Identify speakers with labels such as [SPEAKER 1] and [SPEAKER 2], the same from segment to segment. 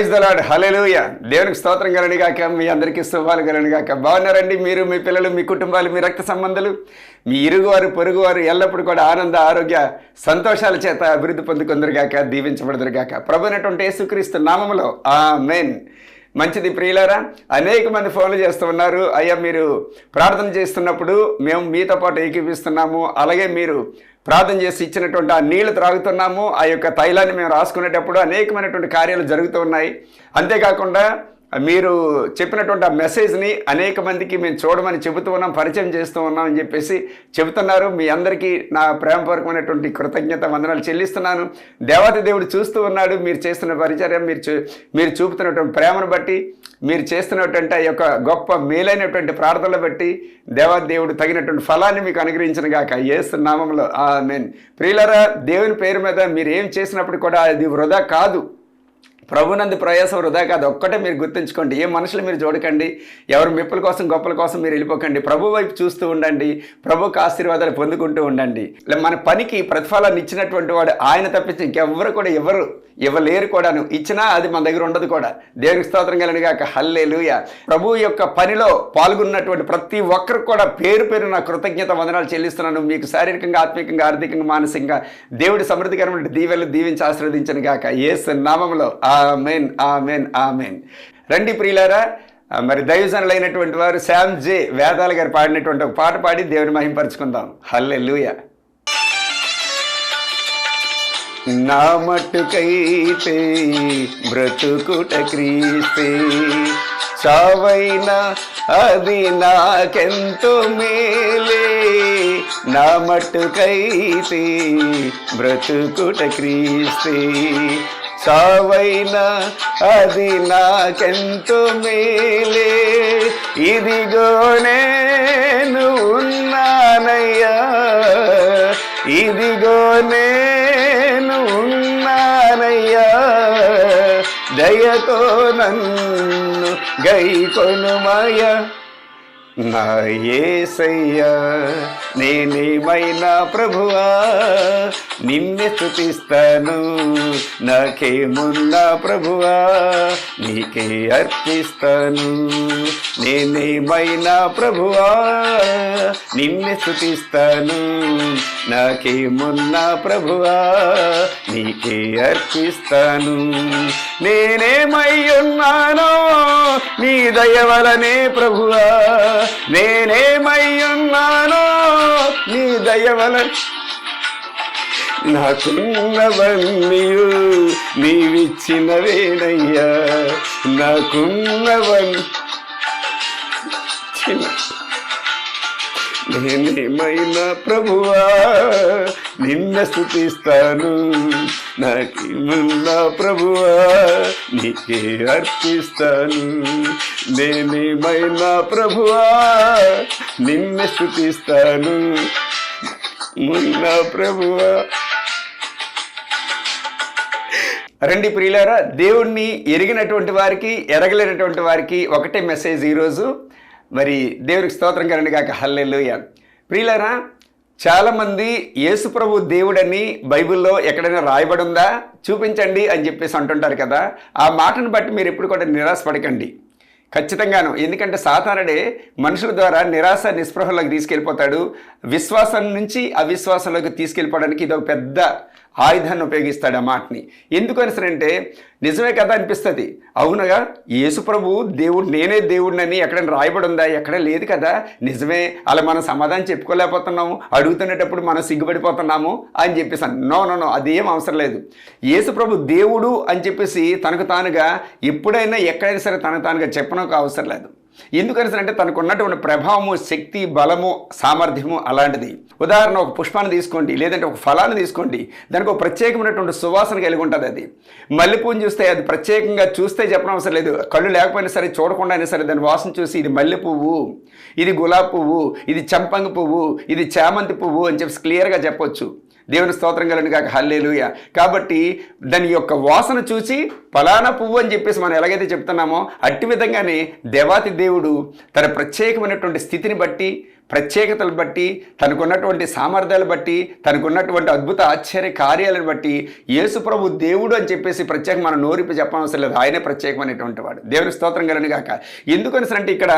[SPEAKER 1] Praise the Lord hallelujah దేవునికి స్తోత్రం కలనిగాక మీ అందరికీ శుభాలు కలనిగాక బాగున్నారండి మీరు మీ పిల్లలు మీ కుటుంబాలు మీ రక్త సంబంధాలు? మీ ఇరుగువారు పొరుగువారు ఎల్లప్పుడూ కూడా ఆనంద ఆరోగ్య సంతోషాల చేత అభివృద్ధి పొందుకుందరుగాక దీవించబడదురుగాక దీవించబడదురు గాక. ప్రభునటువంటి యేసుక్రీస్తు నామములో. ఆ మెయిన్ మంచిది ప్రియులారా అనేక మంది ఫోన్లు చేస్తూ ఉన్నారు. అయ్యా మీరు ప్రార్థన చేస్తున్నప్పుడు మేము మీతో పాటు ఏకీపిస్తున్నాము. అలాగే మీరు ప్రార్థన చేసి ఇచ్చినటువంటి ఆ నీళ్ళు త్రాగుతున్నాము. ఆ యొక్క తైలాన్ని మేము రాసుకునేటప్పుడు అనేకమైనటువంటి కార్యాలు జరుగుతూ ఉన్నాయి. అంతేకాకుండా మీరు చెప్పినటువంటి ఆ మెసేజ్ని అనేక మందికి మేము చూడమని చెబుతూ ఉన్నాం పరిచయం చేస్తూ ఉన్నాం అని చెప్పేసి చెబుతున్నారు. మీ అందరికీ నా ప్రేమపూర్వకమైనటువంటి కృతజ్ఞత వందనాలు చెల్లిస్తున్నాను. దేవత దేవుడు చూస్తూ ఉన్నాడు. మీరు చేస్తున్న పరిచర్య మీరు చూ మీరు చూపుతున్నటువంటి ప్రేమను బట్టి మీరు చేస్తున్నటువంటి ఆ యొక్క గొప్ప మేలైనటువంటి ప్రార్థనలు బట్టి దేవత దేవుడు తగినటువంటి ఫలాన్ని మీకు అనుగ్రహించిన గాక. ఏసు నామంలో ఆ మెయిన్ ప్రియులరా దేవుని పేరు మీద మీరు ఏం చేసినప్పుడు కూడా అది వృధా కాదు. ప్రభునందు ప్రయాసం వృధా కాదు. ఒక్కటే మీరు గుర్తుంచుకోండి. ఏ మనుషులు మీరు చూడకండి. ఎవరు మెప్పుల కోసం గొప్పల కోసం మీరు వెళ్ళిపోకండి. ప్రభు వైపు చూస్తూ ఉండండి. ప్రభుకు ఆశీర్వాదాలు పొందుకుంటూ ఉండండి. మన పనికి ప్రతిఫలాన్ని ఇచ్చినటువంటి వాడు ఆయన తప్పించి ఇంకెవ్వరు కూడా ఎవరు ఇవ్వలేరు కూడాను. ఇచ్చినా అది మన దగ్గర ఉండదు కూడా. దేవునికి స్తోత్రం కలిగినగాక హల్లేలుయ. ప్రభు యొక్క పనిలో పాల్గొన్నటువంటి ప్రతి ఒక్కరు కూడా పేరు పేరు నా కృతజ్ఞత వందనాలు చెల్లిస్తున్నాను. మీకు శారీరకంగా ఆత్మీయంగా ఆర్థికంగా మానసికంగా దేవుడి సమృద్ధికరమైన దీవెలు దీవించి ఆశీర్వదించను కాక ఏ నామంలో ఆ ఆమెన్ ఆమెన్ ఆమెన్. రండి ప్రియులారా మరి దైవజనులైనటువంటి వారు శామ్ జే వేదాల గారు పాడినటువంటి ఒక పాట పాడి దేవుని మహింపరచుకుందాం హల్లెలూయ. నా మట్టుకైతే బ్రతుకుట క్రీస్తే చావైనా అది నాకెంతో మేలే. నా మట్టుకైతే బ్రతుకుట క్రీస్తే చావైనా అది నాకెంతో మేలే. ఇదిగో నేను ఉన్నానయ్యా. ఇదిగో నేను ఉన్నానయ్యా. దయతో నన్ను గైకొనుమయ నా ఏసయ్యా నేనేమైనా ప్రభువా? నిన్నే స్థుతిస్తాను నాకేమున్నా ప్రభువా? నీకే అర్పిస్తాను నేనేమైనా ప్రభువా? నిన్నే స్థుతిస్తాను నాకేమున్నా ప్రభువా? నీకే అర్పిస్తాను నేనేమై ఉన్నానో నీ దయవలనే ప్రభువా? నేనేమయ్యున్నానో నీ దయవల నాకున్నవన్నీయు నీవిచ్చినవేనయ్యా. నాకున్నవన్నీ నేనేమైనా ప్రభువా? నిన్న స్థుతిస్తాను. నాకేమన్నా ప్రభువా? నీకే అర్పిస్తాను. నేనేమైనా ప్రభువా? నిన్ను స్థుతిస్తాను. మున్న ప్రభువా. రండి ప్రియులారా దేవుణ్ణి ఎరిగినటువంటి వారికి ఎరగలేనటువంటి వారికి ఒకటే మెసేజ్ ఈరోజు. మరి దేవునికి స్తోత్రం కరండి కాక హల్లెలుయ. ప్రియులారా చాలామంది యేసుప్రభు దేవుడని బైబిల్లో ఎక్కడైనా రాయబడి ఉందా? చూపించండి అని చెప్పేసి అంటుంటారు కదా. ఆ మాటను బట్టి మీరు ఎప్పుడు కూడా నిరాశపడకండి. ఖచ్చితంగాను. ఎందుకంటే సాధారణే మనుషుల ద్వారా నిరాశ నిస్పృహలోకి తీసుకెళ్ళిపోతాడు. విశ్వాసం నుంచి అవిశ్వాసంలోకి తీసుకెళ్ళిపోవడానికి ఇది ఒక పెద్ద ఆయుధాన్ని ఉపయోగిస్తాడు ఆ మాటని. ఎందుకని సరే అంటే నిజమే కదా అనిపిస్తుంది. అవునగా యేసుప్రభు దేవుడు నేనే దేవుడినని ఎక్కడైనా రాయబడి ఉందా ఎక్కడ లేదు కదా. నిజమే అలా మనం సమాధానం చెప్పుకోలేకపోతున్నాము అడుగుతున్నప్పుడు మనం సిగ్గుపడిపోతున్నాము అని చెప్పేసి నో నో నో అదేం అవసరం లేదు. యేసుప్రభు దేవుడు అని చెప్పేసి తనకు తానుగా ఎప్పుడైనా ఎక్కడైనా సరే తనకు తానుగా చెప్పడం అవసరం లేదు. ఎందుకని అంటే తనకు ఉన్నటువంటి ప్రభావము శక్తి బలము సామర్థ్యము అలాంటిది. ఉదాహరణ ఒక పుష్పాన్ని తీసుకోండి లేదంటే ఒక ఫలాన్ని తీసుకోండి దానికి ఒక ప్రత్యేకమైనటువంటి సువాసన కలిగి ఉంటుంది అది. మల్లెపూని చూస్తే అది ప్రత్యేకంగా చూస్తే చెప్పడం అవసరం లేదు. కళ్ళు లేకపోయినా సరే చూడకుండా అయినా సరే దాని వాసన చూసి ఇది మల్లె పువ్వు ఇది గులాబీ పువ్వు ఇది చంపంగి పువ్వు ఇది చామంతి పువ్వు అని చెప్పి క్లియర్గా చెప్పొచ్చు. దేవుని స్తోత్రం కలను కాక హల్లేలుయ. కాబట్టి దాని యొక్క వాసన చూసి ఫలానా పువ్వు అని చెప్పేసి మనం ఎలాగైతే చెప్తున్నామో అట్టి విధంగానే దేవాతి దేవుడు తన ప్రత్యేకమైనటువంటి స్థితిని బట్టి ప్రత్యేకతలు బట్టి తనకున్నటువంటి సామర్థ్యాలు బట్టి తనకున్నటువంటి అద్భుత ఆశ్చర్య కార్యాలను బట్టి యేసుప్రభు దేవుడు అని చెప్పేసి ప్రత్యేకం మనం నోరిపి చెప్పనవసరం లేదు. ఆయనే ప్రత్యేకమైనటువంటి వాడు. దేవుని స్తోత్రం కలని గాక. ఇక్కడ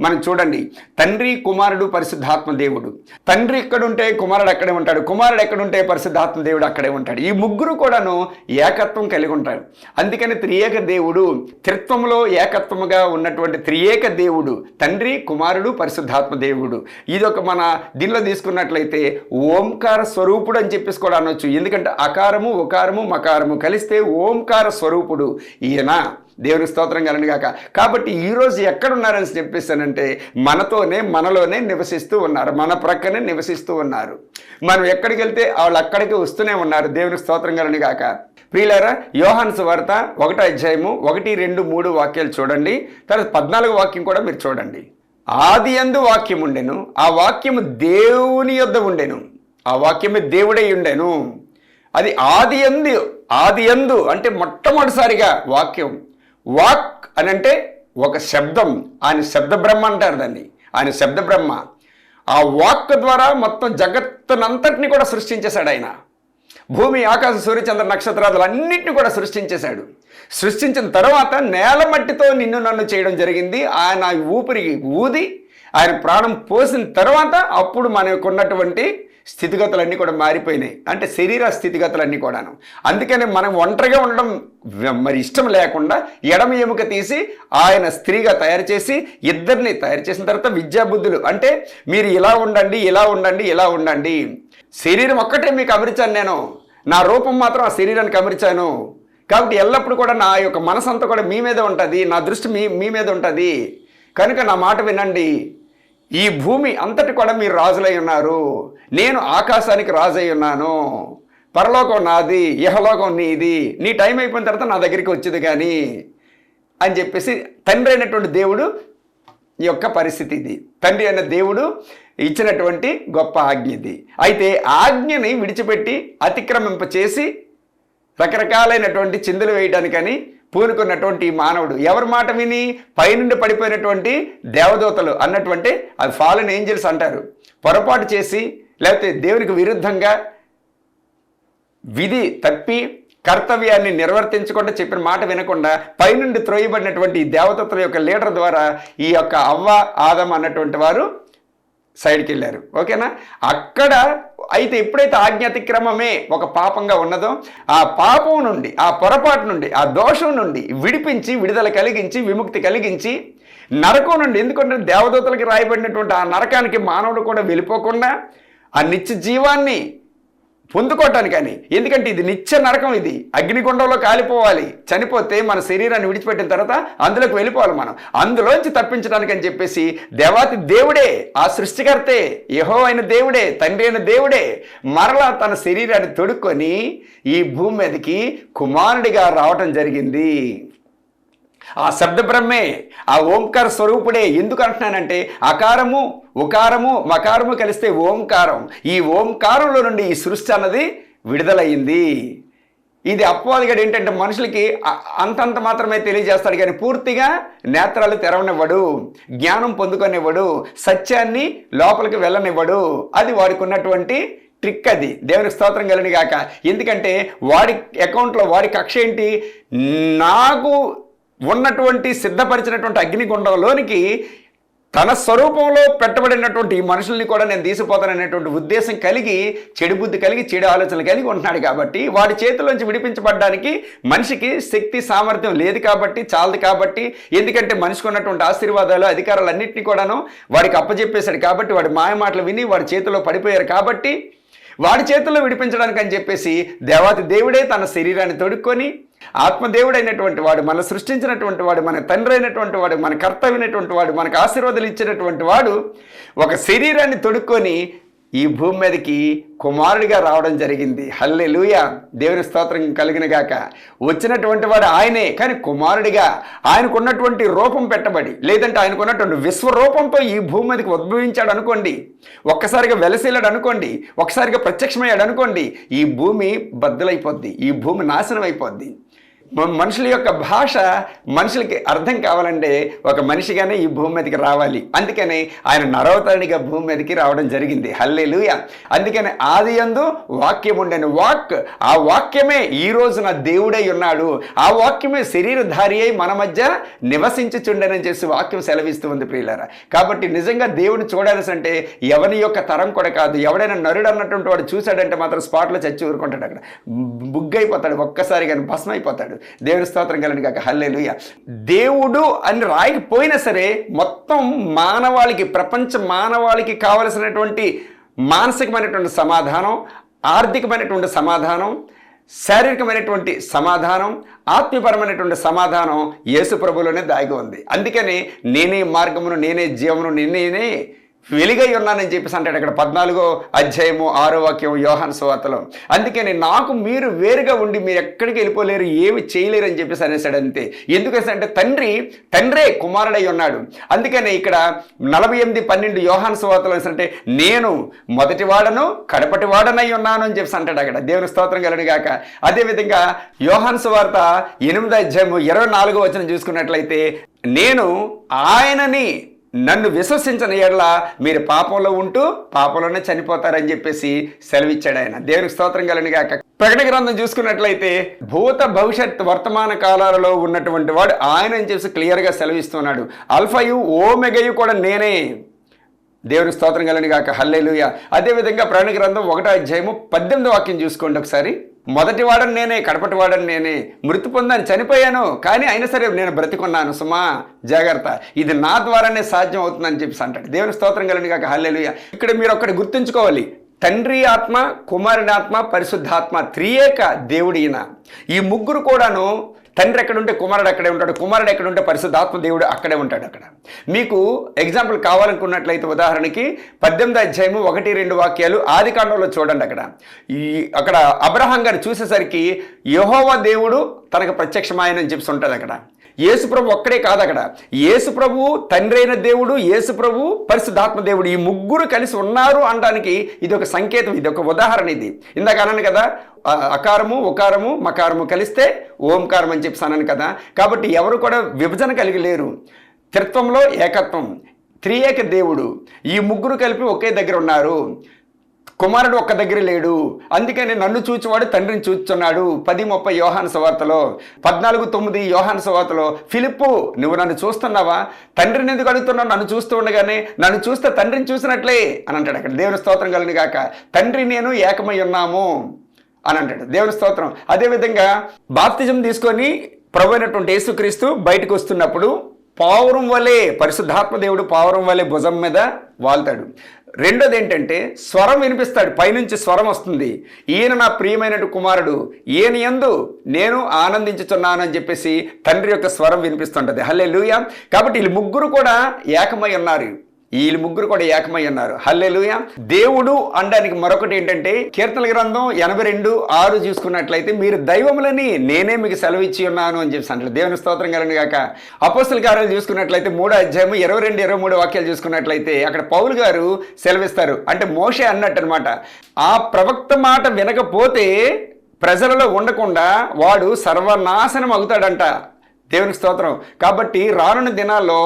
[SPEAKER 1] మనం చూడండి తండ్రి కుమారుడు పరిశుద్ధాత్మ దేవుడు. తండ్రి ఎక్కడుంటే కుమారుడు అక్కడే ఉంటాడు. కుమారుడు ఎక్కడుంటే పరిశుద్ధాత్మ దేవుడు అక్కడే ఉంటాడు. ఈ ముగ్గురు కూడాను ఏకత్వం కలిగి ఉంటాడు అందుకని త్రియేక దేవుడు త్రిత్వంలో ఏకత్వముగా ఉన్నటువంటి త్రియేక దేవుడు తండ్రి కుమారుడు పరిశుద్ధాత్మ దేవుడు. ఇది ఒక మన దీనిలో తీసుకున్నట్లయితే ఓంకార స్వరూపుడు అని చెప్పేసి కూడా అనొచ్చు. ఎందుకంటే అకారము ఉకారము మకారము కలిస్తే ఓంకార స్వరూపుడు ఈయన. దేవుని స్తోత్రం కలను కాక కాబట్టి ఈరోజు ఎక్కడున్నారని చెప్పేసానంటే మనతోనే మనలోనే నివసిస్తూ ఉన్నారు. మన ప్రక్కనే నివసిస్తూ ఉన్నారు. మనం ఎక్కడికి వెళ్తే వాళ్ళు అక్కడికి వస్తూనే ఉన్నారు. దేవుని స్తోత్రం కలను కాక ప్రియులారా యోహాన్స్ వార్త ఒకటో అధ్యాయము ఒకటి రెండు మూడు వాక్యాలు చూడండి. తర్వాత పద్నాలుగు వాక్యం కూడా మీరు చూడండి. ఆది ఎందు వాక్యం ఉండెను ఆ వాక్యము దేవుని యొద్ద ఉండెను ఆ వాక్యమే దేవుడై ఉండెను. అది ఆది ఎందు ఆది ఎందు అంటే మొట్టమొదటిసారిగా వాక్యం. వాక్ అని అంటే ఒక శబ్దం ఆయన శబ్ద బ్రహ్మ అంటారు దాన్ని ఆయన శబ్ద బ్రహ్మ ఆ వాక్ ద్వారా మొత్తం జగత్తునంతటిని కూడా సృష్టించేశాడు ఆయన. భూమి ఆకాశ సూర్యచంద్ర నక్షత్రాదులు అన్నింటినీ కూడా సృష్టించేశాడు. సృష్టించిన తర్వాత నేల మట్టితో నిన్ను నన్ను చేయడం జరిగింది. ఆయన ఊపిరికి ఊది ఆయన ప్రాణం పోసిన తర్వాత అప్పుడు మనకు ఉన్నటువంటి స్థితిగతులన్నీ కూడా మారిపోయినాయి. అంటే శరీర స్థితిగతులన్నీ కూడాను. అందుకని మనం ఒంటరిగా ఉండడం మరి ఇష్టం లేకుండా ఎడమ ఎముక తీసి ఆయన స్త్రీగా తయారు చేసి ఇద్దరిని తయారు చేసిన తర్వాత విద్యాబుద్ధులు అంటే మీరు ఇలా ఉండండి ఇలా ఉండండి ఇలా ఉండండి శరీరం ఒక్కటే మీకు అమర్చాను నేను. నా రూపం మాత్రం ఆ శరీరానికి అమరిచాను. కాబట్టి ఎల్లప్పుడూ కూడా నా యొక్క మనసంతా కూడా మీ మీద ఉంటుంది. నా దృష్టి మీ మీ మీద ఉంటుంది. కనుక నా మాట వినండి. ఈ భూమి అంతటి కూడా మీరు రాజులై ఉన్నారు. నేను ఆకాశానికి రాజై ఉన్నాను. పరలోకం నాది ఇహలోకం నీది. నీ టైం అయిపోయిన తర్వాత నా దగ్గరికి వచ్చేది కానీ అని చెప్పేసి తండ్రి అయినటువంటి దేవుడు యొక్క పరిస్థితి ఇది. తండ్రి అయిన దేవుడు ఇచ్చినటువంటి గొప్ప ఆజ్ఞ ఇది. అయితే ఆజ్ఞని విడిచిపెట్టి అతిక్రమింప చేసి రకరకాలైనటువంటి చిందులు వేయడానికని పూనుకున్నటువంటి మానవుడు. ఎవరి మాట విని పైనుండి పడిపోయినటువంటి దేవదూతలు అన్నటువంటి అది ఫాలన్ ఏంజల్స్ అంటారు. పొరపాటు చేసి లేకపోతే దేవునికి విరుద్ధంగా విధి తప్పి కర్తవ్యాన్ని నిర్వర్తించకుండా చెప్పిన మాట వినకుండా పైనుండి త్రోయబడినటువంటి దేవతల యొక్క లీడర్ ద్వారా ఈ యొక్క అవ్వ ఆదం అన్నటువంటి వారు సైడ్కి వెళ్ళారు ఓకేనా? అక్కడ అయితే ఎప్పుడైతే ఆజ్ఞాతిక్రమమే ఒక పాపంగా ఉన్నదో ఆ పాపం నుండి ఆ పొరపాటు నుండి ఆ దోషం నుండి విడిపించి విడుదల కలిగించి విముక్తి కలిగించి నరకం నుండి ఎందుకంటే దేవదూతలకి రాయబడినటువంటి ఆ నరకానికి మానవుడు కూడా వెళ్ళిపోకుండా ఆ నిత్య జీవాన్ని పొందుకోవటానికని. ఎందుకంటే ఇది నిత్య నరకం ఇది. అగ్నిగుండంలో కాలిపోవాలి. చనిపోతే మన శరీరాన్ని విడిచిపెట్టిన తర్వాత అందులోకి వెళ్ళిపోవాలి మనం. అందులోంచి తప్పించడానికి అని చెప్పేసి దేవాతి దేవుడే ఆ సృష్టికర్తే యహో అయిన దేవుడే తండ్రి అయిన దేవుడే మరలా తన శరీరాన్ని తొడుక్కొని ఈ భూమి మీదకి కుమారుడిగా రావటం జరిగింది. ఆ శబ్ద బ్రహ్మే ఆ ఓంకార స్వరూపుడే ఎందుకు అంటున్నానంటే అకారము ఉకారము మకారము కలిస్తే ఓంకారం. ఈ ఓంకారంలో నుండి ఈ సృష్టి అన్నది విడుదలయ్యింది. ఇది అపవాదిగాడు ఏంటంటే మనుషులకి అంతంత మాత్రమే తెలియజేస్తాడు కానీ పూర్తిగా నేత్రాలు తెరవనివ్వడు జ్ఞానం పొందుకొనివ్వడు సత్యాన్ని లోపలికి వెళ్ళనివ్వడు. అది వారికి ఉన్నటువంటి ట్రిక్ అది. దేవునికి స్తోత్రం కలిని గాక ఎందుకంటే వాడి అకౌంట్లో వాడి కక్ష ఏంటి? నాకు ఉన్నటువంటి సిద్ధపరిచినటువంటి అగ్నిగుండంలోనికి తన స్వరూపంలో పెట్టబడినటువంటి ఈ మనుషుల్ని కూడా నేను తీసిపోతాననేటువంటి ఉద్దేశం కలిగి చెడు బుద్ధి కలిగి చెడు ఆలోచనలు కలిగి ఉంటున్నాడు కాబట్టి వాడి చేతిలోంచి విడిపించబడడానికి మనిషికి శక్తి సామర్థ్యం లేదు కాబట్టి చాలదు కాబట్టి ఎందుకంటే మనిషికి ఉన్నటువంటి ఆశీర్వాదాలు అధికారాలు అన్నింటినీ కూడాను వాడికి అప్పజెప్పేశాడు కాబట్టి వాడి మాయ మాటలు విని వాడి చేతిలో పడిపోయారు కాబట్టి వాడి చేతుల్లో విడిపించడానికి అని చెప్పేసి దేవాతి దేవుడే తన శరీరాన్ని తొడుక్కొని ఆత్మదేవుడైనటువంటి వాడు మన సృష్టించినటువంటి వాడు మన తండ్రి అయినటువంటి వాడు మన కర్తవ్యమైనటువంటి వాడు మనకు ఆశీర్వాదాలు ఇచ్చినటువంటి వాడు ఒక శరీరాన్ని తొడుక్కొని ఈ భూమి మీదకి కుమారుడిగా రావడం జరిగింది. హల్లే లూయ దేవుని స్తోత్రం కలిగిన గాక. వచ్చినటువంటి వాడు ఆయనే కానీ కుమారుడిగా ఆయనకు ఉన్నటువంటి రూపం పెట్టబడి లేదంటే ఆయనకు ఉన్నటువంటి విశ్వరూపంతో ఈ భూమి మీదకి ఉద్భవించాడు అనుకోండి ఒక్కసారిగా వెలసిల్లాడు అనుకోండి ఒక్కసారిగా ప్రత్యక్షమయ్యాడు అనుకోండి ఈ భూమి బద్దలైపోద్ది ఈ భూమి నాశనం అయిపోద్ది మనుషుల యొక్క భాష మనుషులకి అర్థం కావాలంటే ఒక మనిషిగానే ఈ భూమి మీదకి రావాలి. అందుకని ఆయన నరవతరణిగా భూమి మీదకి రావడం జరిగింది. హల్లెలూయ. అందుకని ఆది యందు వాక్యం ఉండని. వాక్ ఆ వాక్యమే ఈ రోజున దేవుడై ఉన్నాడు. ఆ వాక్యమే శరీరధారి అయి మన మధ్య నివసించుచుండనని చేసి వాక్యం సెలవిస్తూ ఉంది ప్రియులారా. కాబట్టి నిజంగా దేవుని చూడాల్సి అంటే ఎవరి యొక్క తరం కూడా కాదు. ఎవడైనా నరుడు అన్నటువంటి వాడు చూశాడంటే మాత్రం స్పాట్లో చచ్చి ఊరుకుంటాడు అక్కడ. బుగ్గైపోతాడు ఒక్కసారి కానీ భస్మైపోతాడు. అయిపోతాడు దేవుని స్తోత్రం కలని కాక హల్లేలుయ. దేవుడు అని రాయకపోయినా సరే మొత్తం మానవాళికి ప్రపంచ మానవాళికి కావలసినటువంటి మానసికమైనటువంటి సమాధానం ఆర్థికమైనటువంటి సమాధానం శారీరకమైనటువంటి సమాధానం ఆత్మీయపరమైనటువంటి సమాధానం యేసు ప్రభులోనే దాగి ఉంది. అందుకని నేనే మార్గమును నేనే జీవమును నేనే వెలుగై ఉన్నానని చెప్పేసి అంటాడు అక్కడ పద్నాలుగో అధ్యాయము ఆరో వాక్యం యోహాన్ సువార్తలో. అందుకని నాకు మీరు వేరుగా ఉండి మీరు ఎక్కడికి వెళ్ళిపోలేరు ఏమి చేయలేరు అని చెప్పేసి అనేసాడు అంతే. ఎందుకంటే అంటే తండ్రి తండ్రే కుమారుడై ఉన్నాడు. అందుకని ఇక్కడ నలభై ఎనిమిది పన్నెండు యోహాన్ సువార్తలో అంటే నేను మొదటి వాడను కడపటి వాడనై ఉన్నాను అని చెప్పేసి అంటాడు అక్కడ. దేవుని స్తోత్రం కలడు గాక అదేవిధంగా యోహాన్ సువార్త ఎనిమిది అధ్యాయము ఇరవై నాలుగో వచనం చూసుకున్నట్లయితే నేను ఆయనని నన్ను విశ్వసించని ఎడల మీరు పాపంలో ఉంటూ పాపంలోనే చనిపోతారని చెప్పేసి సెలవిచ్చాడు ఆయన. దేవునికి స్తోత్రం కలని ప్రకటన గ్రంథం చూసుకున్నట్లయితే భూత భవిష్యత్ వర్తమాన కాలాలలో ఉన్నటువంటి వాడు ఆయన అని చెప్పేసి క్లియర్గా సెలవిస్తున్నాడు. అల్ఫయు ఓమెగయు కూడా నేనే. దేవుని స్తోత్రం కలని హల్లేలుయ. అదేవిధంగా ప్రకటన గ్రంథం ఒకటో అధ్యాయము పద్దెనిమిది వాక్యం చూసుకోండి ఒకసారి. మొదటి వాడని నేనే కడపటి వాడని నేనే మృతి పొందాను చనిపోయాను కానీ అయినా సరే నేను బ్రతికున్నాను. సుమా జాగ్రత్త. ఇది నా ద్వారానే సాధ్యం అవుతుందని చెప్పేసి అంటాడు. దేవుని స్తోత్రం కలిగిన కాక హల్లెలూయ. ఇక్కడ మీరు ఒక్కటి గుర్తుంచుకోవాలి. తండ్రి ఆత్మ కుమారుని ఆత్మ పరిశుద్ధాత్మ త్రియేక దేవుడి ఈ ముగ్గురు కూడాను తండ్రి ఎక్కడ ఉంటే కుమారుడు అక్కడే ఉంటాడు కుమారుడు ఎక్కడ ఉంటే పరిశుద్ధాత్మ దేవుడు అక్కడే ఉంటాడు అక్కడ. మీకు ఎగ్జాంపుల్ కావాలనుకున్నట్లయితే ఉదాహరణకి పద్దెనిమిది అధ్యాయము ఒకటి రెండు వాక్యాలు ఆది కాండంలో చూడండి అక్కడ. ఈ అక్కడ అబ్రహాం గారు చూసేసరికి యహోవ దేవుడు తనకు ప్రత్యక్షమాయనని చెప్పి ఉంటుంది అక్కడ. యేసుప్రభు ఒక్కడే కాదు అక్కడ. యేసుప్రభు తండ్రి అయిన దేవుడు యేసుప్రభు పరిశుద్ధాత్మ దేవుడు. ఈ ముగ్గురు కలిసి ఉన్నారు అనడానికి ఇది ఒక సంకేతం ఇది ఒక ఉదాహరణ ఇది. ఇందాక అన్నాను కదా అకారము ఉకారము మకారము కలిస్తే ఓంకారం అని చెప్పి అన్నాను కదా. కాబట్టి ఎవరు కూడా విభజన కలిగి లేరు. త్రిత్వంలో ఏకత్వం త్రియేక దేవుడు. ఈ ముగ్గురు కలిపి ఒకే దగ్గర ఉన్నారు. కుమారుడు ఒక్క దగ్గర లేడు. అందుకని నన్ను చూచువాడు తండ్రిని చూచున్నాడు పది ముప్పై యోహాన్ సువార్తలో పద్నాలుగు తొమ్మిది యోహాన్ సువార్తలో ఫిలిప్పు నువ్వు నన్ను చూస్తున్నావా? తండ్రిని ఎందుకు అడుగుతున్నావు? నన్ను చూస్తూ ఉండగానే నన్ను చూస్తే తండ్రిని చూసినట్లే అని అంటాడు అక్కడ. దేవుని స్తోత్రం కలిని గాక. తండ్రి నేను ఏకమై ఉన్నాము అని అంటాడు. దేవుని స్తోత్రం. అదేవిధంగా బాప్తిజం తీసుకొని ప్రభు అయినటువంటి యేసుక్రీస్తు బయటకు వస్తున్నప్పుడు పావురం వలె పరిశుద్ధాత్మ దేవుడు పావురం వలె భుజం మీద వాల్తాడు రెండోది ఏంటంటే స్వరం వినిపిస్తాడు పైనుంచి స్వరం వస్తుంది. ఈయన నా ప్రియమైన కుమారుడు ఈయన ఎందు నేను ఆనందించుతున్నాను అని చెప్పేసి తండ్రి యొక్క స్వరం వినిపిస్తుంటది. హల్లే కాబట్టి వీళ్ళు ముగ్గురు కూడా ఏకమై ఉన్నారు. వీళ్ళు ముగ్గురు కూడా ఏకమై ఉన్నారు. హల్లెలుయ. దేవుడు అనడానికి మరొకటి ఏంటంటే కీర్తన గ్రంథం ఎనభై రెండు ఆరు చూసుకున్నట్లయితే మీరు దైవములని నేనే మీకు సెలవిచ్చి ఉన్నాను అని చెప్పి అంటే దేవుని స్తోత్రం కలండి కాక అపోస్తుల కార్యాలు చూసుకున్నట్లయితే మూడో అధ్యాయం ఇరవై రెండు ఇరవై మూడు వాక్యాలు చూసుకున్నట్లయితే అక్కడ పౌలు గారు సెలవిస్తారు. అంటే మోషే అన్నట్టు అనమాట ఆ ప్రవక్త మాట వినకపోతే ప్రజలలో ఉండకుండా వాడు సర్వనాశనం అవుతాడంట. దేవునికి స్తోత్రం. కాబట్టి రానున్న దినాల్లో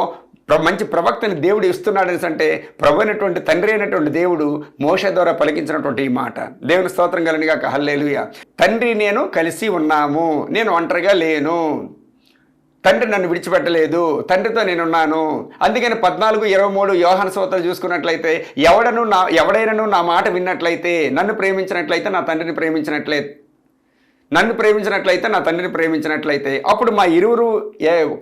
[SPEAKER 1] మంచి ప్రవక్తని దేవుడు ఇస్తున్నాడు అంటే ప్రభు అయినటువంటి తండ్రి అయినటువంటి దేవుడు మోష ద్వారా పలికించినటువంటి ఈ మాట. దేవుని స్తోత్రం కలినిగాక హల్లేలుయ. తండ్రి నేను కలిసి ఉన్నాము. నేను ఒంటరిగా లేను. తండ్రి నన్ను విడిచిపెట్టలేదు. తండ్రితో నేనున్నాను. అందుకని పద్నాలుగు ఇరవై మూడు యోహన సోతలు చూసుకున్నట్లయితే ఎవడను నా ఎవడైనను నా మాట విన్నట్లయితే నన్ను ప్రేమించినట్లయితే నా తండ్రిని ప్రేమించినట్లే నన్ను ప్రేమించినట్లయితే నా తండ్రిని ప్రేమించినట్లయితే అప్పుడు మా ఇరువురు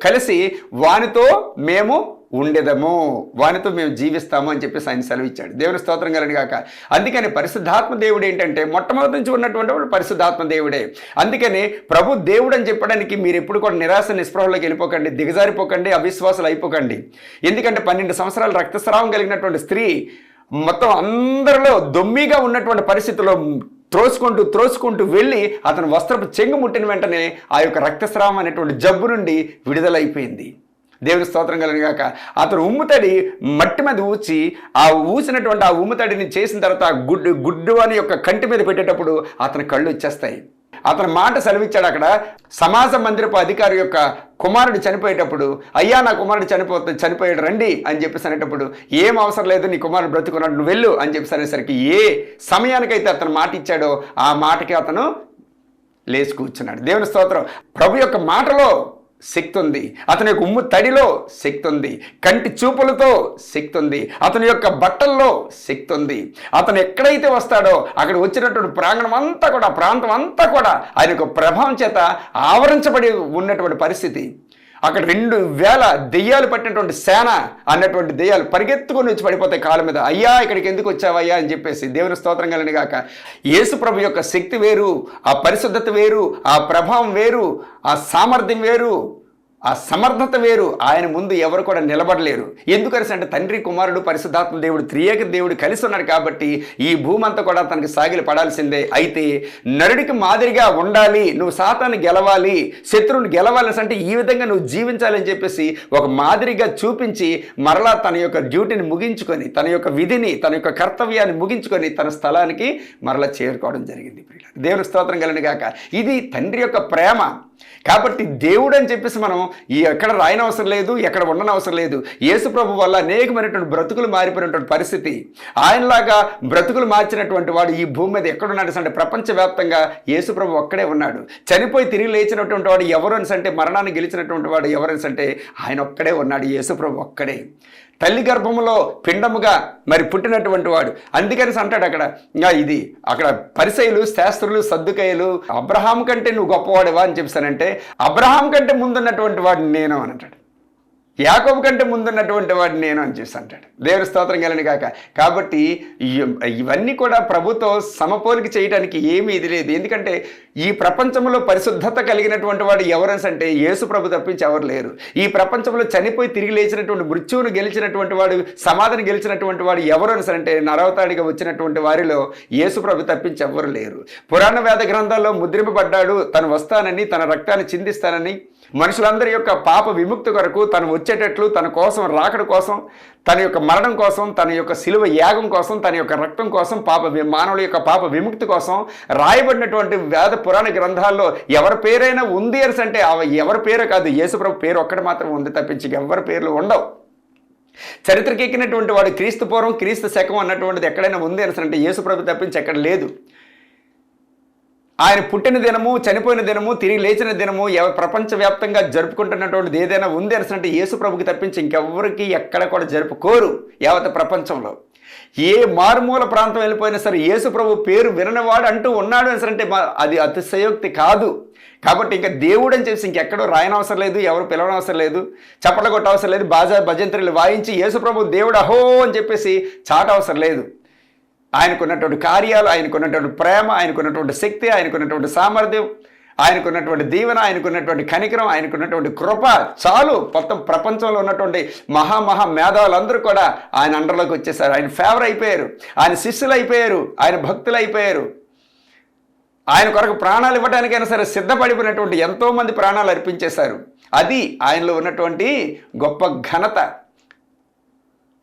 [SPEAKER 1] కలిసి వానితో మేము ఉండేదము వానితో మేము జీవిస్తాము అని చెప్పేసి ఆయన సెలవు ఇచ్చాడు దేవుని స్తోత్రం కలని కాక అందుకని పరిశుద్ధాత్మ దేవుడు ఏంటంటే మొట్టమొదటి నుంచి ఉన్నటువంటి వాడు పరిశుద్ధాత్మ దేవుడే. అందుకని ప్రభు దేవుడు అని చెప్పడానికి మీరు ఎప్పుడు కూడా నిరాశ నిస్పృహలోకి వెళ్ళిపోకండి దిగజారిపోకండి అవిశ్వాసాలు అయిపోకండి. ఎందుకంటే పన్నెండు సంవత్సరాలు రక్తస్రావం కలిగినటువంటి స్త్రీ మొత్తం అందరిలో దొమ్మిగా ఉన్నటువంటి పరిస్థితిలో త్రోసుకుంటూ త్రోసుకుంటూ వెళ్ళి అతను వస్త్రపు చెంగు ముట్టిన వెంటనే ఆ యొక్క రక్తస్రావం అనేటువంటి జబ్బు నుండి విడుదలైపోయింది. దేవుని స్తోత్రం కలిగిన అతను ఉమ్ముతడి మట్టి మీద ఊచి ఆ ఊసినటువంటి ఆ ఉమ్ముతడిని చేసిన తర్వాత గుడ్డు గుడ్డు అని యొక్క కంటి మీద పెట్టేటప్పుడు అతని కళ్ళు వచ్చేస్తాయి అతని మాట సెలవిచ్చాడు అక్కడ. సమాజ మందిరపు అధికారి యొక్క కుమారుడు చనిపోయేటప్పుడు అయ్యా నా కుమారుడు చనిపోతే చనిపోయాడు రండి అని చెప్పేసి అనేటప్పుడు ఏం అవసరం లేదు నీ కుమారుడు బ్రతుకున్నాడు నువ్వు వెళ్ళు అని చెప్పేసి అనేసరికి ఏ సమయానికైతే అతను మాట ఇచ్చాడో ఆ మాటకి అతను లేచి కూర్చున్నాడు. దేవుని స్తోత్రం. ప్రభు యొక్క మాటలో శక్తి ఉంది అతని యొక్క ఉమ్ము తడిలో శక్తి ఉంది కంటి చూపులతో శక్తి ఉంది అతని యొక్క బట్టల్లో శక్తి ఉంది అతను ఎక్కడైతే వస్తాడో అక్కడ వచ్చినటువంటి ప్రాంగణం అంతా కూడా ప్రాంతం అంతా కూడా ఆయన యొక్క ప్రభావం చేత ఆవరించబడి ఉన్నటువంటి పరిస్థితి. అక్కడ రెండు వేల దెయ్యాలు పట్టినటువంటి సేన అన్నటువంటి దెయ్యాలు పరిగెత్తుకొని వచ్చి పడిపోతాయి కాళ్ళ మీద. అయ్యా ఇక్కడికి ఎందుకు వచ్చావయ్యా అని చెప్పేసి దేవుని స్తోత్రం కలిని గాక. యేసు ప్రభు యొక్క శక్తి వేరు ఆ పరిశుద్ధత వేరు ఆ ప్రభావం వేరు ఆ సామర్థ్యం వేరు. ఆ సమర్థత వేరు ఆయన ముందు ఎవరు కూడా నిలబడలేరు. ఎందుకని అంటే తండ్రి కుమారుడు పరిశుద్ధాత్మ దేవుడు త్రియేక దేవుడు కలిసి ఉన్నాడు కాబట్టి ఈ భూమంతా కూడా తనకి సాగిలి పడాల్సిందే. అయితే నరుడికి మాదిరిగా ఉండాలి నువ్వు సాతాన్ని గెలవాలి శత్రువుని గెలవాలి అంటే ఈ విధంగా నువ్వు జీవించాలని చెప్పేసి ఒక మాదిరిగా చూపించి మరలా తన యొక్క డ్యూటీని ముగించుకొని తన యొక్క విధిని తన యొక్క కర్తవ్యాన్ని ముగించుకొని తన స్థలానికి మరలా చేరుకోవడం జరిగింది. దేవుని స్తోత్రం కలిగిన కాక ఇది తండ్రి యొక్క ప్రేమ. కాబట్టి దేవుడు అని చెప్పేసి మనం ఈ ఎక్కడ రాయనవసరం లేదు ఎక్కడ ఉండనవసరం లేదు. యేసు ప్రభు వల్ల అనేకమైనటువంటి బ్రతుకులు మారిపోయినటువంటి పరిస్థితి. ఆయనలాగా బ్రతుకులు మార్చినటువంటి వాడు ఈ భూమి మీద ఎక్కడున్నాడు అంటే ప్రపంచవ్యాప్తంగా యేసు ప్రభు ఒక్కడే ఉన్నాడు. చనిపోయి తిరిగి లేచినటువంటి వాడు ఎవరు అని అంటే మరణాన్ని గెలిచినటువంటి వాడు ఎవరు అంటే ఆయన ఒక్కడే ఉన్నాడు. యేసు ప్రభు ఒక్కడే. తల్లి గర్భములో పిండముగా మరి పుట్టినటువంటి వాడు. అందుకని అంటాడు అక్కడ ఇంకా ఇది అక్కడ పరిసయులు శాస్త్రులు సర్దుకయ్యలు అబ్రహాం కంటే నువ్వు గొప్పవాడివా? అని చెప్పానంటే అబ్రహాం కంటే ముందున్నటువంటి వాడిని నేను అని అంటాడు. యాకోబు కంటే ముందున్నటువంటి వాడిని నేను అని చేసి అంటాడు. దేవుని స్తోత్రం గెలని కాక కాబట్టి ఇవన్నీ కూడా ప్రభుతో సమపోలిక చేయడానికి ఏమీ ఇది లేదు. ఎందుకంటే ఈ ప్రపంచంలో పరిశుద్ధత కలిగినటువంటి వాడు ఎవరన్స్ అంటే యేసు ప్రభు తప్పించి ఎవరు లేరు. ఈ ప్రపంచంలో చనిపోయి తిరిగి లేచినటువంటి మృత్యువును గెలిచినటువంటి వాడు సమాధిని గెలిచినటువంటి వాడు ఎవరన్స్ అంటే నరవతాడిగా వచ్చినటువంటి వారిలో యేసు ప్రభు తప్పించి ఎవరు లేరు. పురాణ వేద గ్రంథాల్లో ముద్రింపబడ్డాడు. తను వస్తానని తన రక్తాన్ని చిందిస్తానని మనుషులందరి యొక్క పాప విముక్తి కొరకు తను వచ్చేటట్లు తన కోసం రాకడ కోసం తన యొక్క మరణం కోసం తన యొక్క శిలువ యాగం కోసం తన యొక్క రక్తం కోసం పాప మానవుల యొక్క పాప విముక్తి కోసం రాయబడినటువంటి వేద పురాణ గ్రంథాల్లో ఎవరి పేరైనా ఉంది అని అంటే ఆ ఎవరి పేరు కాదు యేసుప్రభు పేరు ఒక్కటి మాత్రం ఉంది తప్పించి ఎవరి పేర్లు ఉండవు. చరిత్రకి ఎక్కినటువంటి వాడు క్రీస్తు పూర్వం క్రీస్తు శకం అన్నటువంటిది ఎక్కడైనా ఉంది అని అంటే యేసుప్రభు తప్పించి ఎక్కడ లేదు. ఆయన పుట్టిన దినము చనిపోయిన దినము తిరిగి లేచిన దినము ఎవ ప్రపంచవ్యాప్తంగా జరుపుకుంటున్నటువంటిది ఏదైనా ఉంది అని యేసుప్రభుకి యేసు ప్రభుకి తప్పించి ఇంకెవ్వరికి ఎక్కడ కూడా జరుపుకోరు యావత ప్రపంచంలో. ఏ మారుమూల ప్రాంతం వెళ్ళిపోయినా సరే యేసు ప్రభు పేరు విననివాడు అంటూ ఉన్నాడు అని మా- అది అతిశయోక్తి కాదు. కాబట్టి ఇంకా దేవుడు అని చెప్పేసి ఇంకెక్కడో రాయనవసరం లేదు ఎవరు పిలవనవసరం లేదు చప్పట్లు కొట్టవసరం లేదు బాజా భజంత్రులు వాయించి యేసు ప్రభు దేవుడు అహో అని చెప్పేసి చాటవసరం లేదు. ఆయనకున్నటువంటి కార్యాలు ఆయనకున్నటువంటి ప్రేమ ఆయనకున్నటువంటి శక్తి ఆయనకున్నటువంటి సామర్థ్యం ఆయనకున్నటువంటి దీవెన ఆయనకున్నటువంటి కనికరం ఆయనకున్నటువంటి కృప చాలు. మొత్తం ప్రపంచంలో ఉన్నటువంటి మహా మహా మేధావులందరూ కూడా ఆయన అండర్లోకి వచ్చేసారు. ఆయన ఫేవర్ అయిపోయారు. ఆయన శిష్యులు అయిపోయారు ఆయన భక్తులు అయిపోయారు ఆయన కొరకు ప్రాణాలు ఇవ్వడానికైనా సరే సిద్ధపడిపోయినటువంటి ఎంతోమంది ప్రాణాలు అర్పించేశారు. అది ఆయనలో ఉన్నటువంటి గొప్ప ఘనత.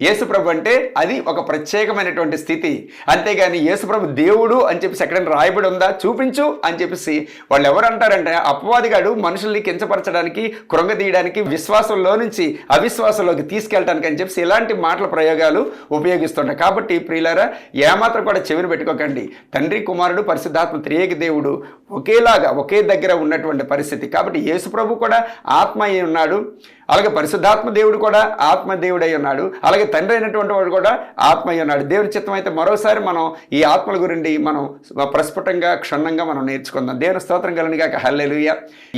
[SPEAKER 1] యేసుప్రభు అంటే అది ఒక ప్రత్యేకమైనటువంటి స్థితి. అంతేగాని యేసుప్రభు దేవుడు అని చెప్పేసి ఎక్కడైనా రాయబడి ఉందా? చూపించు అని చెప్పేసి వాళ్ళు ఎవరు అంటారంటే అపవాదిగాడు మనుషుల్ని కించపరచడానికి కృంగదీయడానికి విశ్వాసంలో నుంచి అవిశ్వాసంలోకి తీసుకెళ్ళడానికి అని చెప్పేసి ఇలాంటి మాటల ప్రయోగాలు ఉపయోగిస్తుంటారు. కాబట్టి ప్రియులారా ఏమాత్రం కూడా చెవిని పెట్టుకోకండి. తండ్రి కుమారుడు పరిశుద్ధాత్మ త్రియేక దేవుడు ఒకేలాగా ఒకే దగ్గర ఉన్నటువంటి పరిస్థితి. కాబట్టి యేసుప్రభు కూడా ఆత్మ అయి ఉన్నాడు అలాగే పరిశుద్ధాత్మ దేవుడు కూడా ఆత్మ దేవుడై ఉన్నాడు. అలాగే తండ్రి అయినటువంటి వాడు కూడా ఆత్మ అయి ఉన్నాడు. దేవుని చిత్తం అయితే మరోసారి మనం ఈ ఆత్మల గురించి మనం ప్రస్ఫుటంగా క్షుణ్ణంగా మనం నేర్చుకుందాం. దేవుని స్తోత్రం కలిని కాక హల్లెలూయ.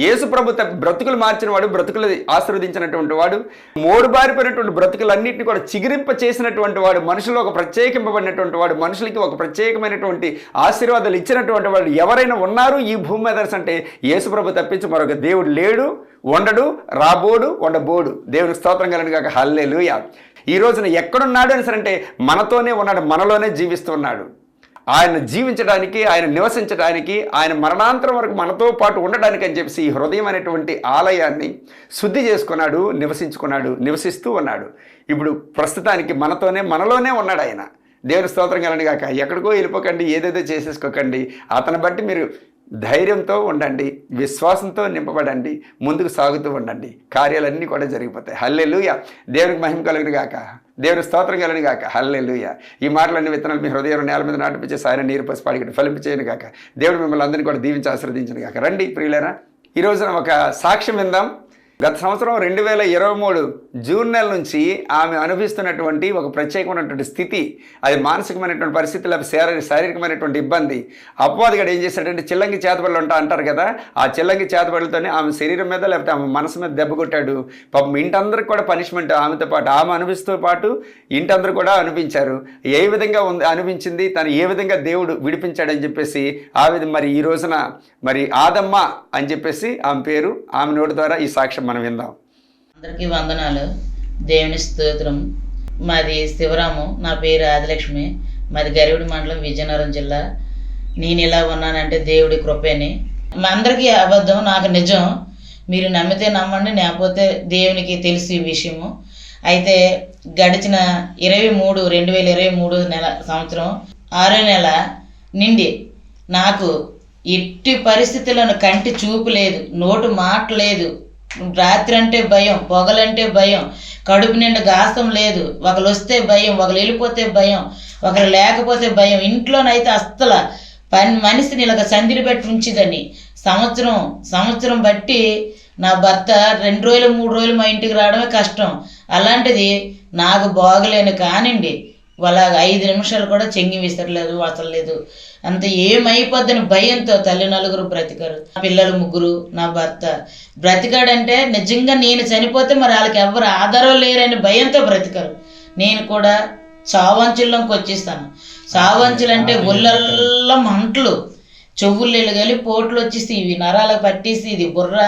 [SPEAKER 1] యేసు ప్రభు తప్ప బ్రతుకులు మార్చిన వాడు బ్రతుకులు ఆశీర్వదించినటువంటి వాడు మూడు బారిపోయినటువంటి బ్రతుకులన్నింటినీ కూడా చిగిరింప చేసినటువంటి వాడు మనుషులు ఒక ప్రత్యేకింపబడినటువంటి వాడు మనుషులకి ఒక ప్రత్యేకమైనటువంటి ఆశీర్వాదాలు ఇచ్చినటువంటి వాడు ఎవరైనా ఉన్నారు ఈ భూమి మీద అంటే యేసు ప్రభు తప్పించి మరొక దేవుడు లేడు. వండడు రాబోడు ఉండబోడు దేవుని స్తోత్రం కలిగిన కాక హల్లెలూయ. ఈ రోజున ఎక్కడున్నాడు అని సరే అంటే మనతోనే ఉన్నాడు మనలోనే జీవిస్తున్నాడు. ఆయన జీవించడానికి ఆయన నివసించడానికి ఆయన మరణాంతరం వరకు మనతో పాటు ఉండడానికి అని చెప్పేసి ఈ హృదయం అనేటువంటి ఆలయాన్ని శుద్ధి చేసుకున్నాడు నివసించుకున్నాడు నివసిస్తూ ఉన్నాడు. ఇప్పుడు ప్రస్తుతానికి మనతోనే మనలోనే ఉన్నాడు ఆయన. దేవుని స్తోత్రం కలండి కాక ఎక్కడికో వెళ్ళిపోకండి ఏదేదో చేసేసుకోకండి. అతని బట్టి మీరు ధైర్యంతో ఉండండి విశ్వాసంతో నింపబడండి ముందుకు సాగుతూ ఉండండి. కార్యాలన్నీ కూడా జరిగిపోతాయి. హల్లెలుయ. దేవునికి మహిమ కలుగును గాక. దేవుని స్తోత్రం కలను గాక. హల్లెలుయ. ఈ మాటలన్నీ విత్తనాలు మీ హృదయం నేల మీద నాటిపించేసి ఆయన నీరు పసి పాడికి ఫలింపచేయను గాక. దేవుడు మిమ్మల్ని అందరినీ కూడా దీవించి ఆశీర్వదించను గాక. రండి ప్రియులరా. ఈ రోజున ఒక సాక్ష్యం విందాం. గత సంవత్సరం రెండు వేల ఇరవై మూడు జూన్ నెల నుంచి ఆమె అనుభవిస్తున్నటువంటి ఒక ప్రత్యేకమైనటువంటి స్థితి అది మానసికమైనటువంటి పరిస్థితి లేకపోతే శారీ శారీరకమైనటువంటి ఇబ్బంది. అపవాదిగాడు ఏం చేశాడంటే చిల్లంగి చేతబడులు ఉంటా అంటారు కదా ఆ చిల్లంగి చేతబడులతోనే ఆమె శరీరం మీద లేకపోతే ఆమె మనసు మీద దెబ్బ కొట్టాడు. పాపం ఇంటందరికి కూడా పనిష్మెంట్ ఆమెతో పాటు ఆమె అనుభవిస్తూ పాటు ఇంటందరూ కూడా అనిపించారు ఏ విధంగా ఉంది అనిపించింది తను ఏ విధంగా దేవుడు విడిపించాడని చెప్పేసి ఆ విధంగా మరి ఈ రోజున మరి ఆదమ్మ అని చెప్పేసి ఆమె పేరు ఆమె నోటి ద్వారా ఈ సాక్ష్యం మనం విందాం.
[SPEAKER 2] అందరికీ వందనాలు. దేవుని స్తోత్రం. మాది శివరాము. నా పేరు ఆదిలక్ష్మి. మాది గరివిడి మండలం విజయనగరం జిల్లా. నేను ఇలా ఉన్నానంటే దేవుడి కృపేని. మా అందరికీ అబద్ధం నాకు నిజం. మీరు నమ్మితే నమ్మండి లేకపోతే దేవునికి తెలుసు ఈ విషయము. అయితే గడిచిన ఇరవై మూడు రెండు వేల ఇరవై మూడు నెల సంవత్సరం ఆరో నెల నిండి నాకు ఎట్టి పరిస్థితులను కంటి చూపు లేదు నోటు మాట లేదు. రాత్రి అంటే భయం పొగలంటే భయం. కడుపు నిండా గాసం లేదు. ఒకరు వస్తే భయం ఒకరు వెళ్ళిపోతే భయం ఒకరు లేకపోతే భయం. ఇంట్లోనైతే అస్సలు పని మనిషిని ఇలాగ సందిని పెట్టి ఉంచిదని సంవత్సరం సంవత్సరం బట్టి నా భర్త రెండు రోజులు మూడు రోజులు మా ఇంటికి రావడమే కష్టం. అలాంటిది నాకు బాగలేను కానివ్వండి వాళ్ళ ఐదు నిమిషాలు కూడా చెంగి విసరలేదు అసలు లేదు అంత ఏమైపోద్దని భయంతో తల్లి నలుగురు బ్రతికారు. నా పిల్లలు ముగ్గురు నా భర్త. బ్రతికాడంటే నిజంగా నేను చనిపోతే మరి వాళ్ళకి ఎవరు ఆధారం లేరని భయంతో బ్రతికారు. నేను కూడా చావంచుల్లోకి వచ్చేస్తాను. చావంచులు అంటే ఒళ్ళల్లో మంటలు. చెవులు ఎలుగలి పోట్లు వచ్చేసి ఇవి నరాలకు పట్టేసి ఇది బుర్ర.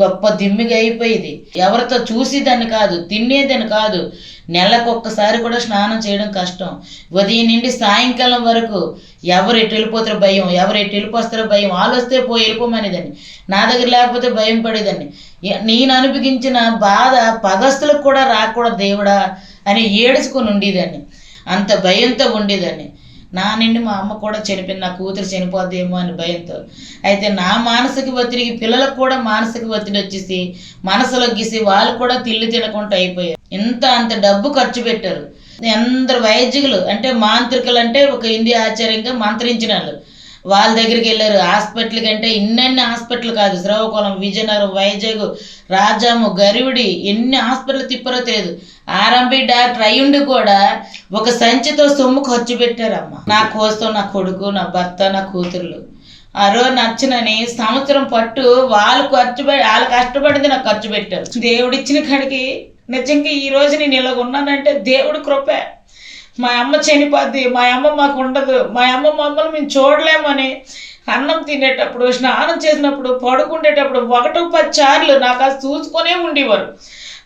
[SPEAKER 2] గొప్ప దిమ్మిగా అయిపోయింది. ఎవరితో చూసేదాన్ని కాదు తినేదాన్ని కాదు. నెలకు ఒక్కసారి కూడా స్నానం చేయడం కష్టం. ఉదయం నుండి సాయంకాలం వరకు ఎవరు ఎటు వెళ్ళిపోతారో భయం ఎవరు ఎటు వెళ్ళిపోస్తారో భయం. ఆలోస్తే పోయి వెళ్ళిపోమనేదాన్ని. నా దగ్గర లేకపోతే భయం పడేదాన్ని. నేను అనుభవించిన బాధ పగస్తులకు కూడా రాకూడదు దేవుడా అని ఏడుచుకొని ఉండేదాన్ని. అంత భయంతో ఉండేదాన్ని. నా నిండి మా అమ్మ కూడా చనిపోయింది నా కూతురు చనిపోద్దేమో అని భయంతో. అయితే నా మానసిక ఒత్తిడికి పిల్లలకు కూడా మానసిక ఒత్తిడి వచ్చేసి మనసులో గీసి వాళ్ళు కూడా తిల్లి తినకుండా అయిపోయారు. ఇంత అంత డబ్బు ఖర్చు పెట్టారు. అందరు వైద్యులు అంటే మాంత్రికులు అంటే ఒక ఇండియా ఆచార్యంగా మంత్రించిన వాళ్ళు. వాళ్ళ దగ్గరికి వెళ్ళారు. హాస్పిటల్ కంటే ఇన్నెన్ని హాస్పిటల్ కాదు. శ్రీకాకుళం విజయనగరం వైజాగ్ రాజాము గరివిడి ఎన్ని హాస్పిటల్ తిప్పారో తెలియదు. ఆర్ఎంపీ డాక్టర్ అయ్యుండి కూడా ఒక సంచితో సొమ్ము ఖర్చు పెట్టారమ్మ. నా కోసం నా కొడుకు నా భర్త నా కూతుర్లు. ఆ రోజు నచ్చనని సంవత్సరం పట్టు వాళ్ళు ఖర్చు వాళ్ళు కష్టపడింది నాకు ఖర్చు పెట్టారు. దేవుడిచ్చిన కాడికి నిజంగా ఈ రోజు నేను ఇలా ఉన్నానంటే దేవుడు కృపే. మా అమ్మ చనిపోద్ది మా అమ్మ మాకు ఉండదు మా అమ్మ మమ్మల్ని మేము చూడలేమని అన్నం తినేటప్పుడు స్నానం చేసినప్పుడు పడుకుండేటప్పుడు ఒకటో పది సార్లు నాకు అది చూసుకొనే ఉండేవారు.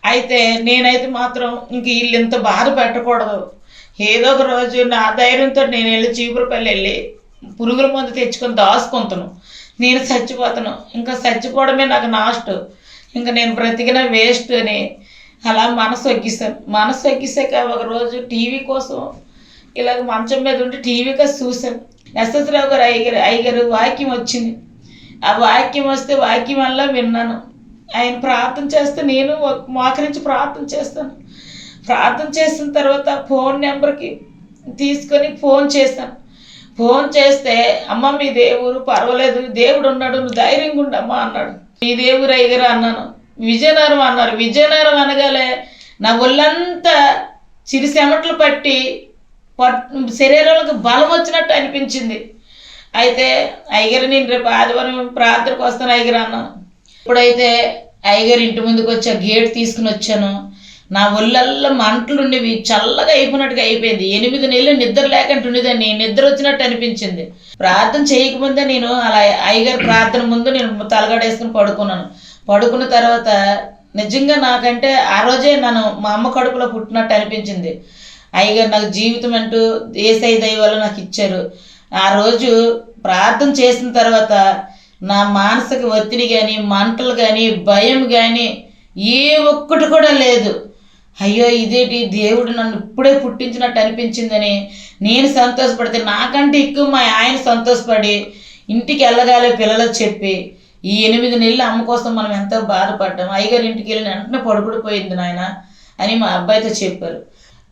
[SPEAKER 2] అయితే నేనైతే మాత్రం ఇంక వీళ్ళు ఇంత బాధ పెట్టకూడదు. ఏదో ఒక రోజు నా ధైర్యంతో నేను వెళ్ళి చీపురుపల్లి వెళ్ళి పురుగుల మందు తెచ్చుకొని దాచుకుంటాను. నేను చచ్చిపోతాను. ఇంకా చచ్చిపోవడమే నాకు నాస్ట్. ఇంకా నేను బ్రతికిన వేస్ట్ అని అలా మనసు ఎక్కిస్తాను మనసు ఎగ్గిసాక ఒక రోజు టీవీ కోసం ఇలాగ మంచం మీద ఉండి టీవీగా చూశాను. ఎస్ఎస్ రావు గారు అయ్యగారు అయ్యగారు వాక్యం వచ్చింది. ఆ వాక్యం వస్తే వాక్యం వల్ల విన్నాను. ఆయన ప్రార్థన చేస్తే నేను మోకరించి ప్రార్థన చేస్తాను. ప్రార్థన చేసిన తర్వాత ఫోన్ నెంబర్కి తీసుకొని ఫోన్ చేశాను. ఫోన్ చేస్తే అమ్మ మీ దేవుడు పర్వాలేదు దేవుడు ఉన్నాడు నువ్వు ధైర్యంగా ఉండమ్మా అన్నాడు. మీ దేవుడు అయ్యగారు అన్నాను. విజయనగరం అన్నారు. విజయనగరం అనగానే నా ఒళ్ళంతా చిరు చెమటలు పట్టి పట్ బలం వచ్చినట్టు అనిపించింది. అయితే అయ్యగారు నేను రేపు ఆదివారం ప్రార్థనకు వస్తాను అయ్యగారు అన్నాను. ఇప్పుడైతే అయ్యగారు ఇంటి ముందుకు వచ్చి ఆ గేట్ తీసుకుని వచ్చాను. నా ఒళ్ళల్లో మంటలు ఉండేవి చల్లగా అయిపోయినట్టుగా అయిపోయింది. ఎనిమిది నెలలు నిద్ర లేకుండా నిద్ర వచ్చినట్టు అనిపించింది. ప్రార్థన చేయకముందే నేను అలా అయ్యగారు ప్రార్థన ముందు నేను తలగడేసుకుని పడుకున్నాను. పడుకున్న తర్వాత నిజంగా నాకంటే ఆ రోజే నన్ను మా అమ్మ కడుపులో పుట్టినట్టు అనిపించింది. అయ్యగారు నాకు జీవితం అంటూ ఏసై దైవాలు నాకు ఇచ్చారు. ఆ రోజు ప్రార్థన చేసిన తర్వాత నా మానసిక ఒత్తిడి కానీ మంటలు కానీ భయం కానీ ఏ ఒక్కటి కూడా లేదు. అయ్యో ఇదేటి? దేవుడు నన్ను ఇప్పుడే పుట్టించినట్టు అనిపించిందని నేను సంతోషపడితే నాకంటే ఎక్కువ మా ఆయన సంతోషపడి ఇంటికి వెళ్ళగాలి పిల్లలకు చెప్పి ఈ ఎనిమిది నెలలు అమ్మ కోసం మనం ఎంతో బాధపడ్డాం. అయ్యగారి ఇంటికి వెళ్ళిన వెంటనే పడుకుడిపోయింది నాయన అని మా అబ్బాయితో చెప్పారు.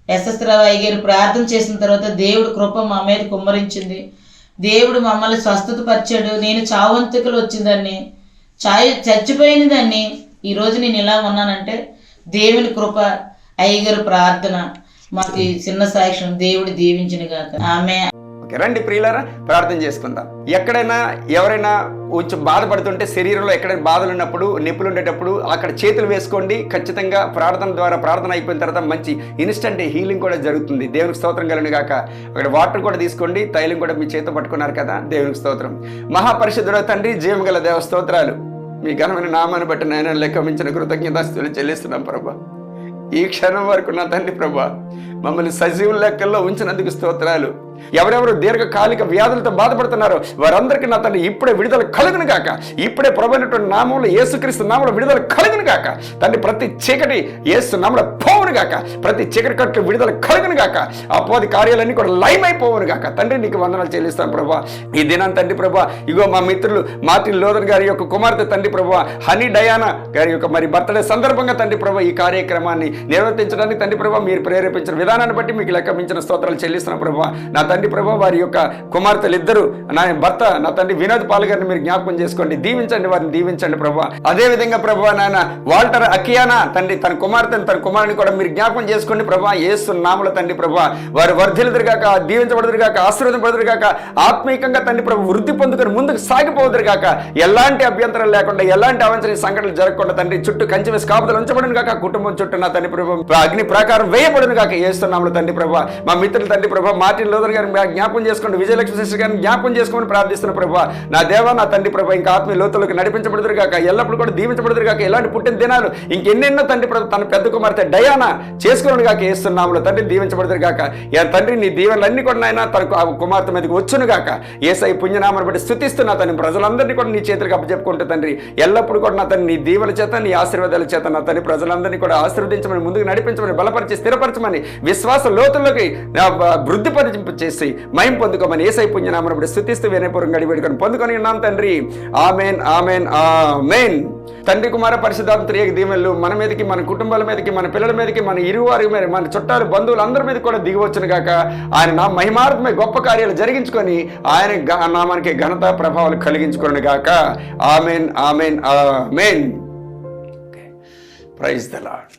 [SPEAKER 2] ఎస్ఎస్ రావు అయ్యగారు ప్రార్థన చేసిన తర్వాత దేవుడు కృప మా మీద కుమ్మరించింది. దేవుడు మమ్మల్ని స్వస్థత పరిచాడు నేను చావంతికలు వచ్చిందాన్ని చాయ్ చచ్చిపోయిన దాన్ని ఈరోజు నేను ఇలా ఉన్నానంటే దేవుని కృప అయ్యగారు ప్రార్థన మాకు చిన్న సాక్ష్యం దేవుడు దీవించిన గాక. ఆమె
[SPEAKER 1] రండి ప్రియులారా ప్రార్థన చేసుకుందాం. ఎక్కడైనా ఎవరైనా కొంచెం బాధపడుతుంటే శరీరంలో ఎక్కడైనా బాధలు ఉన్నప్పుడు నొప్పులు ఉండేటప్పుడు అక్కడ చేతులు వేసుకోండి. ఖచ్చితంగా ప్రార్థన ద్వారా ప్రార్థన అయిపోయిన తర్వాత మంచి ఇన్స్టంట్ హీలింగ్ కూడా జరుగుతుంది. దేవునికి స్తోత్రం కలను గాక. అక్కడ వాటర్ కూడా తీసుకోండి. తైలం కూడా మీ చేతితో పట్టుకున్నారు కదా దేవునికి స్తోత్రం. మహాపరిషుద్ధుడ తండ్రి జీవగల దేవ స్తోత్రాలు. మీ ఘనమైన నామాన్ని బట్టి నేను లెక్కమించిన కృతజ్ఞతాస్తులు చెల్లిస్తున్నాం ప్రభా. ఈ క్షణం వరకు నా తండ్రి ప్రభా మమ్మల్ని సజీవుల లెక్కల్లో ఉంచినందుకు స్తోత్రాలు. ఎవరెవరు దీర్ఘకాలిక వ్యాధులతో బాధపడుతున్నారో వారందరికీ నా తండ్రి ఇప్పుడే విడుదల కలుగును కాక ఇప్పుడే ప్రభైనటువంటి నామంలో యేసుక్రీస్తు నామంలో విడుదల కలుగును కాక తండ్రి ప్రతి చీకటి యేసు నామంలో పోవును కాక ప్రతి చీకటి కట్టు విడుదల కలుగును కాక అపోది కార్యాలన్నీ కూడా లైవ్ అయిపోవును కాక తండ్రి నీకు వందనాలు చెల్లిస్తాను ప్రభా. ఈ దినాన్ని తండ్రి ప్రభా ఇగో మా మిత్రులు మార్టిన్ లోదన్ గారి యొక్క కుమార్తె తండ్రి ప్రభా హనీ డయానా గారి యొక్క మరి బర్త్డే సందర్భంగా తండ్రి ప్రభా ఈ కార్యక్రమాన్ని నిర్వర్తించడానికి తండ్రి ప్రభా మీరు ప్రేరేపించిన విధానాన్ని బట్టి మీకు లెక్క మించిన స్తోత్రాలు చెల్లిస్తున్న ప్రభా. నా తండ్రి ప్రభా వారి యొక్క కుమార్తెలు ఇద్దరు నా భర్త నా తండ్రి వినోద్ పాల్ గారిని మీరు జ్ఞాపకం చేసుకోండి. దీవించండి వారిని దీవించండి ప్రభా. అదే విధంగా ప్రభా నాయన వాల్టర్ అకియానా తండ్రి తన కుమార్తెను తన కుమారుని కూడా మీరు జ్ఞాపకం చేసుకోండి ప్రభా. ఏసు నాముల తండ్రి ప్రభా వారు వర్ధిలుదురుగాక దీవించబడుదురుగాక ఆశీర్వదింపడుదురుగాక ఆత్మీయంగా తండ్రి ప్రభు వృద్ధి పొందుకొని ముందుకు సాగిపోదురుగాక ఎలాంటి అభ్యంతరం లేకుండా ఎలాంటి అవంచనీయ సంఘటనలు జరగకుండా తండ్రి చుట్టూ కంచి వేసి కాపుదలు ఉంచబడిన కాక కుటుంబం చుట్టూ నా తండ్రి ప్రభు అగ్ని ప్రాకారం వేయబడిన గాక ఏస్తున్నాములు తండ్రి ప్రభా. మా మిత్రులు తండ్రి ప్రభా మార్టిన్ లోదర్ గారిని జ్ఞాపకం చేసుకోండి. విజయలక్ష్మి సిస్టర్ గారిని జ్ఞాపకం చేసుకోమని ప్రార్థిస్తున్న ప్రభా. నా దేవ నా తండ్రి ప్రభా ఇంకా ఆత్మీయ లోతులకు నడిపించబడుదురు కాక ఎల్లప్పుడు కూడా దీవించబడుదురు కాక ఎలాంటి పుట్టిన దినాలు ఇంకెన్నెన్నో తండ్రి ప్రభు తన పెద్ద కుమార్తె డయానా చేసుకోను కాక ఏస్తున్నాములు తండ్రి దీవించబడుదురు కాక యా తండ్రి నీ దీవెనలన్నీ కూడా నాయన తన కుమార్తె మీదకి వచ్చును కాక ఏసై పుణ్యనామను బట్టి స్థుతిస్తున్నా తను ప్రజలందరినీ కూడా నీ చేతులకు అప్పచెప్పుకుంటూ తండ్రి. ఎల్లప్పుడు కూడా నా తను నీ దీవెల చేత నీ ఆశీర్వాదాల చేత నా తండ్రి ప్రజలందరినీ కూడా ఆశీర్వదించమని ముందుకు నడిపించమని బలపరిచి స్థిరపరచమని విశ్వాస లోతుల్లోకి వృద్ధిపరిచి చేసి మయం పొందుకోమని ఏసై పుణ్యనామను బట్టి స్థుతిస్తూ వినయపూర్వం గడి వేడుకొని పొందుకొని ఉన్నాం తండ్రి. Amen amen amen. తండ్రి కుమార పరిశుద్ధాత్మ త్రియక దీవెనలు మన మీదకి మన కుటుంబాల మీదకి మన పిల్లల మీదకి మన ఇరువారి మీద మన చుట్టాలు బంధువులు అందరి మీద కూడా దిగివచ్చును గాక. ఆయన నా మహిమార్థమై గొప్ప కార్యాలు జరిగించుకొని ఆయన నామానికి ఘనత ప్రభావాలు కలిగించుకుని గాక. Amen amen amen. Praise the lord